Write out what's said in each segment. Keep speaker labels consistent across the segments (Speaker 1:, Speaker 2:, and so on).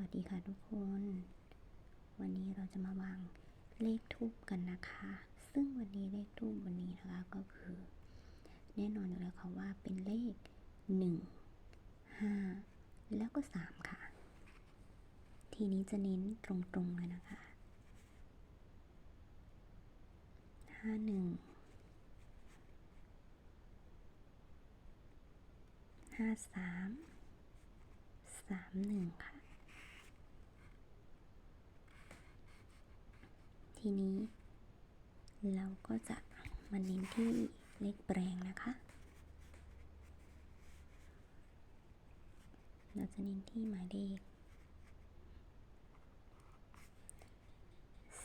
Speaker 1: วัสดีค่ะทุกคน วันนี้เราจะมาวางเลขทูบกันนะคะ ซึ่งวันนี้เลขทูบวันนี้นะคะก็คือ แน่นอนอยู่แล้วค่ะว่าเป็นเลขหนึ่งห้าแล้วก็สามค่ะ ทีนี้จะเน้นตรงๆเลยนะคะห้าหนึ่งห้าสามสามหนึ่งค่ะ ทีนี้ เราก็จะมาเน้นที่เลขแปลงนะคะ เราจะเน้นที่หมายเลข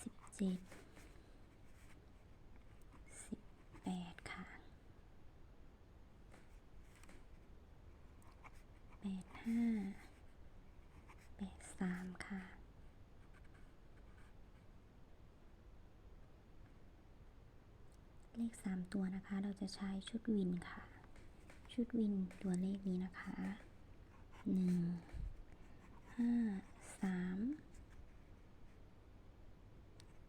Speaker 1: สิบเจ็ดสิบแปดค่ะแปดห้าแปดสามค่ะ เลขสามตัวนะคะ เราจะใช้ชุดวินค่ะ ชุดวินตัวเลขนี้นะคะหนึ่งห้าสาม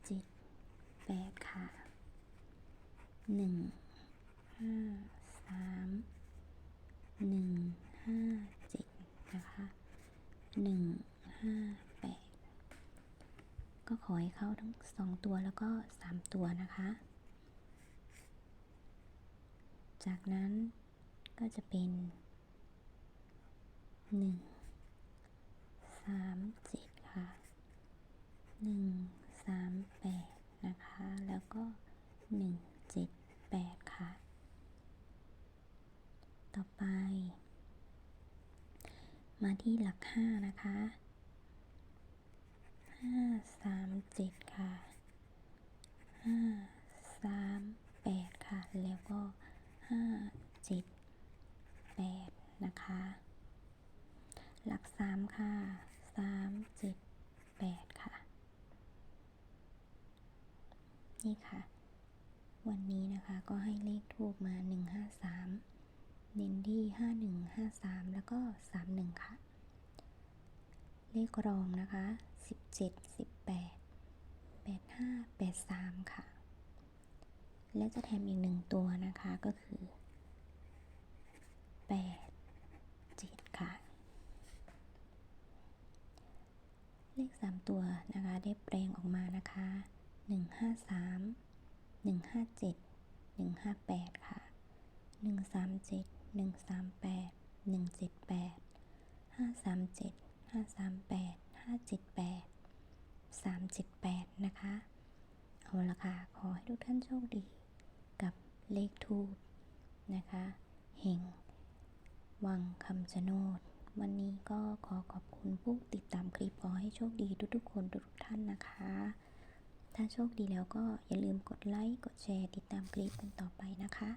Speaker 1: เจ็ดแปดค่ะหนึ่งห้าสามหนึ่งห้าเจ็ดนะคะหนึ่งห้าแปดก็ขอให้เข้าทั้งสองตัวแล้วก็สามตัวนะคะ จากนั้นก็จะเป็นหนึ่งสามเจ็ดค่ะหนึ่งสามแปดนะคะ แล้วก็หนึ่งเจ็ดแปดค่ะ ต่อไป มาที่หลักห้านะคะห้าสามเจ็ดค่ะห้าสามแปดค่ะ แล้วก็าเจ็ดแปดนะคะ หลักสามค่ะสามเจ็ดแปดค่ะ นี่ค่ะ วันนี้นะคะก็ให้เลขทูบมาหนึ่งห้าสามเน้นที่ห้าหนึ่งห้าสามแล้วก็สามหนึ่งค่ะ เลขรองนะคะสิบเจ็ดสิบแปดแปดห้าแปดสามค่ะ และจะแถมอีกหนึ่งตัวนะคะก็คือแปดเจ็ดค่ะ เลขสามตัวนะคะได้แปลงออกมานะคะหนึ่งห้าสามหนึ่งห้าเจ็ดหนึ่งห้าแปดค่ะหนึ่งสามเจ็ดหนึ่งสามแปดหนึ่งเจ็ดแปดห้าสามเจ็ดห้าสามแปดห้าเจ็ดแปดสามเจ็ดแปดนะคะ เอาละค่ะ ขอให้ทุกท่านโชคดี เลขทูบนะคะเฮงวังคำชะโนด วันนี้ก็ขอขอบคุณผู้ติดตามคลิปขอให้โชคดีทุกๆ คนทุกท่านนะคะ ถ้าโชคดีแล้วก็อย่าลืมกดไลค์ กดแชร์ ติดตามคลิปกันต่อไปนะคะ